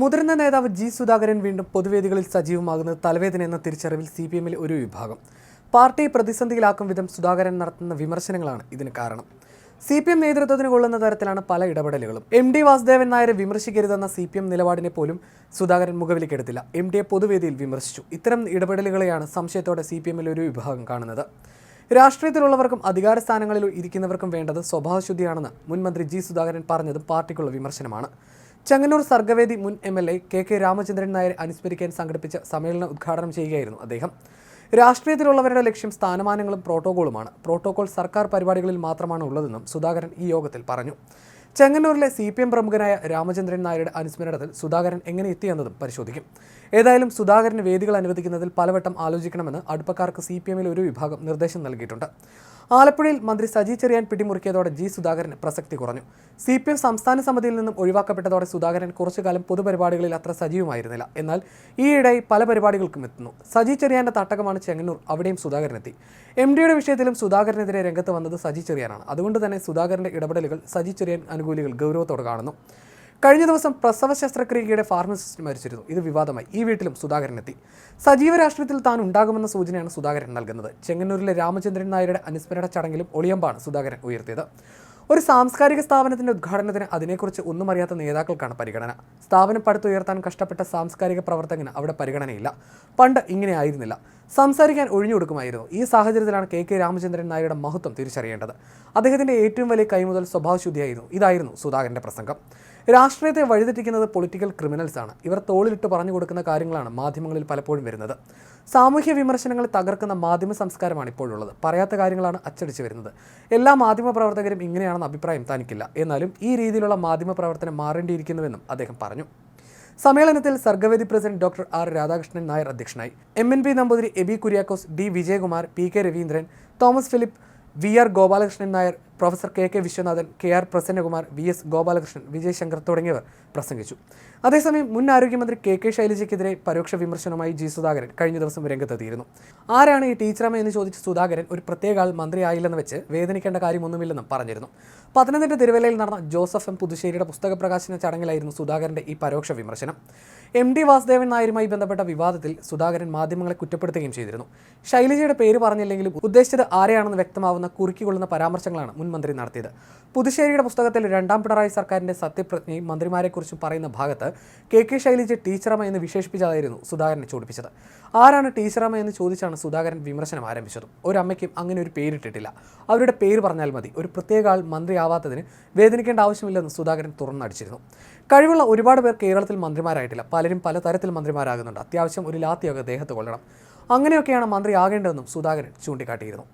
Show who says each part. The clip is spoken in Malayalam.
Speaker 1: മുതിർന്ന നേതാവ് ജി സുധാകരൻ വീണ്ടും പൊതുവേദികളിൽ സജീവമാകുന്നത് തലവേദന എന്ന തിരിച്ചറിവിൽ സി പി എമ്മിൽ ഒരു വിഭാഗം. പാർട്ടിയെ പ്രതിസന്ധിയിലാക്കും വിധം സുധാകരൻ നടത്തുന്ന വിമർശനങ്ങളാണ് ഇതിന് കാരണം. സി പി എം നേതൃത്വത്തിന് കൊള്ളുന്ന തരത്തിലാണ് പല ഇടപെടലുകളും. എം ഡി വാസുദേവൻ നായരെ വിമർശിക്കരുതെന്ന സി പി എം നിലപാടിനെ പോലും സുധാകരൻ മുഖവിലേക്കെടുത്തില്ല എം ഡിയെ പൊതുവേദിയിൽ വിമർശിച്ചു. ഇത്തരം ഇടപെടലുകളെയാണ് സംശയത്തോടെ സി പി എമ്മിൽ ഒരു വിഭാഗം കാണുന്നത്. രാഷ്ട്രീയത്തിലുള്ളവർക്കും അധികാര സ്ഥാനങ്ങളിൽ ഇരിക്കുന്നവർക്കും വേണ്ടത് സ്വഭാവശുദ്ധിയാണെന്ന് മുൻമന്ത്രി ജി സുധാകരൻ പറഞ്ഞതും പാർട്ടിക്കുള്ള വിമർശനമാണ്. ചെങ്ങന്നൂർ സർഗവേദി മുൻ M L A K K Ramachandran നായരെ അനുസ്മരിക്കാൻ സംഘടിപ്പിച്ച സമ്മേളനം ഉദ്ഘാടനം ചെയ്യുകയായിരുന്നു അദ്ദേഹം. രാഷ്ട്രീയത്തിലുള്ളവരുടെ ലക്ഷ്യം സ്ഥാനമാനങ്ങളും പ്രോട്ടോകോളുമാണ്. പ്രോട്ടോകോൾ സർക്കാർ പരിപാടികളിൽ മാത്രമാണ് ഉള്ളതെന്നും സുധാകരൻ ഈ യോഗത്തിൽ പറഞ്ഞു. ചെങ്ങന്നൂരിലെ സി പി എം പ്രമുഖനായ രാമചന്ദ്രൻ നായരുടെ അനുസ്മരണത്തിൽ സുധാകരൻ എങ്ങനെ എത്തിയെന്നതും പരിശോധിക്കും. ഏതായാലും സുധാകരന് വേദികൾ അനുവദിക്കുന്നതിൽ പലവട്ടം ആലോചിക്കണമെന്ന് അടുപ്പക്കാർക്ക് സി പി ഒരു വിഭാഗം നിർദ്ദേശം നൽകിയിട്ടുണ്ട്. ആലപ്പുഴയിൽ മന്ത്രി സജി ചെറിയാൻ പിടിമുറുക്കിയതോടെ ജി സുധാകരന് പ്രസക്തി കുറഞ്ഞു. സി പി എം സംസ്ഥാന സമിതിയിൽ നിന്നും ഒഴിവാക്കപ്പെട്ടതോടെ സുധാകരൻ കുറച്ചുകാലം പൊതുപരിപാടികളിൽ അത്ര സജീവമായിരുന്നില്ല. എന്നാൽ ഈയിടെ പല പരിപാടികൾക്കും എത്തുന്നു. സജി ചെറിയാന്റെ തട്ടകമാണ് ചെങ്ങന്നൂർ. അവിടെയും സുധാകരൻ എത്തി എം ഡിയുടെ വിഷയത്തിലും സുധാകരനെതിരെ രംഗത്ത് വന്നത് സജി ചെറിയാനാണ്. അതുകൊണ്ട് തന്നെ സുധാകരന്റെ ഇടപെടലുകൾ സജി ചെറിയാൻ അനുകൂലികൾ ഗൗരവത്തോടെ കാണുന്നു. കഴിഞ്ഞ ദിവസം പ്രസവ ശസ്ത്രക്രിയയുടെ ഫാർമസിസ്റ്റ് മരിച്ചിരുന്നു. ഇത് വിവാദമായി. ഈ വീട്ടിലും സുധാകരൻ എത്തി സജീവ രാഷ്ട്രീയത്തിൽ താൻ ഉണ്ടാകുമെന്ന സൂചനയാണ് സുധാകരൻ നൽകുന്നത്. ചെങ്ങന്നൂരിലെ രാമചന്ദ്രൻ നായരുടെ അനുസ്മരണ ചടങ്ങിലും ഒളിയമ്പാണ് സുധാകരൻ ഉയർത്തിയത്. ഒരു സാംസ്കാരിക സ്ഥാപനത്തിന്റെ ഉദ്ഘാടനത്തിന് അതിനെക്കുറിച്ച് ഒന്നും അറിയാത്ത നേതാക്കൾക്കാണ് പരിഗണന. സ്ഥാപനം പടുത്തുയർത്താൻ കഷ്ടപ്പെട്ട സാംസ്കാരിക പ്രവർത്തകന് അവിടെ പരിഗണനയില്ല. പണ്ട് ഇങ്ങനെ ആയിരുന്നില്ല. സംസാരിക്കാൻ ഒഴിഞ്ഞു കൊടുക്കുമായിരുന്നു. ഈ സാഹചര്യത്തിലാണ് കെ കെ രാമചന്ദ്രൻ നായരുടെ മഹത്വം തിരിച്ചറിയേണ്ടത്. അദ്ദേഹത്തിന്റെ ഏറ്റവും വലിയ കൈമുതൽ സ്വഭാവശുദ്ധിയായിരുന്നു. ഇതായിരുന്നു സുധാകരന്റെ പ്രസംഗം. രാഷ്ട്രീയത്തെ വഴിതെറ്റിക്കുന്നത് പൊളിറ്റിക്കൽ ക്രിമിനൽസ് ആണ്. ഇവർ തോളിലിട്ട് പറഞ്ഞു കൊടുക്കുന്ന കാര്യങ്ങളാണ് മാധ്യമങ്ങളിൽ പലപ്പോഴും വരുന്നത്. സാമൂഹ്യ വിമർശനങ്ങളെ തകർക്കുന്ന മാധ്യമ സംസ്കാരമാണ് ഇപ്പോഴുള്ളത് പറയാത്ത കാര്യങ്ങളാണ് അച്ചടിച്ചു വരുന്നത്. എല്ലാ മാധ്യമ പ്രവർത്തകരും ഇങ്ങനെയാണെന്ന അഭിപ്രായം തനിക്കില്ല. എന്നാലും ഈ രീതിയിലുള്ള മാധ്യമ പ്രവർത്തനം മാറേണ്ടിയിരിക്കുന്നുവെന്നും അദ്ദേഹം പറഞ്ഞു. സമ്മേളനത്തിൽ Sargavedi president doctor R Radhakrishnan Nair അധ്യക്ഷനായി. M N P Namboothiri Eby Kuriakose D Vijayakumar P K Raveendran Thomas Philip V R Gopalakrishnan Nair professor K K Viswanathan K R Prasannakumar V S Gopalakrishnan Vijay Shankar തുടങ്ങിയവർ പ്രസംഗിച്ചു. അതേസമയം മുൻ ആരോഗ്യമന്ത്രി കെ കെ ശൈലജയ്ക്കെതിരെ പരോക്ഷ വിമർശനമായി ജി സുധാകരൻ കഴിഞ്ഞ ദിവസം രംഗത്തെത്തിയിരുന്നു. ആരാണ് ഈ ടീച്ചറമ്മ എന്ന് ചോദിച്ച സുധാകരൻ ഒരു പ്രത്യേക ആൾ മന്ത്രിയായില്ലെന്ന് വെച്ച് വേദനിക്കേണ്ട കാര്യമൊന്നുമില്ലെന്നും പറഞ്ഞിരുന്നു. പത്തനംതിട്ട തിരുവല്ലയിൽ നടന്ന ജോസഫ് എം പുതുശ്ശേരിയുടെ പുസ്തക പ്രകാശന ചടങ്ങിലായിരുന്നു സുധാകരന്റെ ഈ പരോക്ഷ വിമർശനം. എം ഡി വാസുദേവൻ നായരുമായി ബന്ധപ്പെട്ട വിവാദത്തിൽ സുധാകരൻ മാധ്യമങ്ങളെ കുറ്റപ്പെടുത്തുകയും ചെയ്തിരുന്നു. ശൈലജയുടെ പേര് പറഞ്ഞില്ലെങ്കിലും ഉദ്ദേശിച്ചത് ആരെയാണെന്ന് വ്യക്തമാവുന്ന കുറുക്കിക്കൊള്ളുന്ന പരാമർശങ്ങളാണ് മുൻ മന്ത്രി നടത്തിയത്. പുതുശ്ശേരിയുടെ പുസ്തകത്തിൽ രണ്ടാം പിണറായി സർക്കാരിന്റെ സത്യപ്രതിജ്ഞയും മന്ത്രിമാരെക്കുറിച്ചും പറയുന്ന ഭാഗത്ത് കെ കെ ശൈലജ ടീച്ചറമ്മ എന്ന് വിശേഷിപ്പിച്ചതായിരുന്നു സുധാകരനെ ചോദിപ്പിച്ചത്. ആരാണ് ടീച്ചറമ്മ എന്ന് ചോദിച്ചാണ് സുധാകരൻ വിമർശനം ആരംഭിച്ചത്. ഒരമ്മയ്ക്കും അങ്ങനെ ഒരു പേരിട്ടിട്ടില്ല. അവരുടെ പേര് പറഞ്ഞാൽ മതി. ഒരു പ്രത്യേക ആൾ മന്ത്രിയാവാത്തതിന് വേദനിക്കേണ്ട ആവശ്യമില്ലെന്ന് സുധാകരൻ തുറന്നടിച്ചിരുന്നു. കഴിവുള്ള ഒരുപാട് പേർ കേരളത്തിൽ മന്ത്രിമാരായിട്ടില്ല. പലരും പലതരത്തിൽ മന്ത്രിമാരാകുന്നുണ്ട്. അത്യാവശ്യം ഒരു ലാത്തിയൊക്കെ ദേഹത്ത് കൊള്ളണം. അങ്ങനെയൊക്കെയാണ് മന്ത്രിയാകേണ്ടതെന്നും സുധാകരൻ ചൂണ്ടിക്കാട്ടിയിരുന്നു.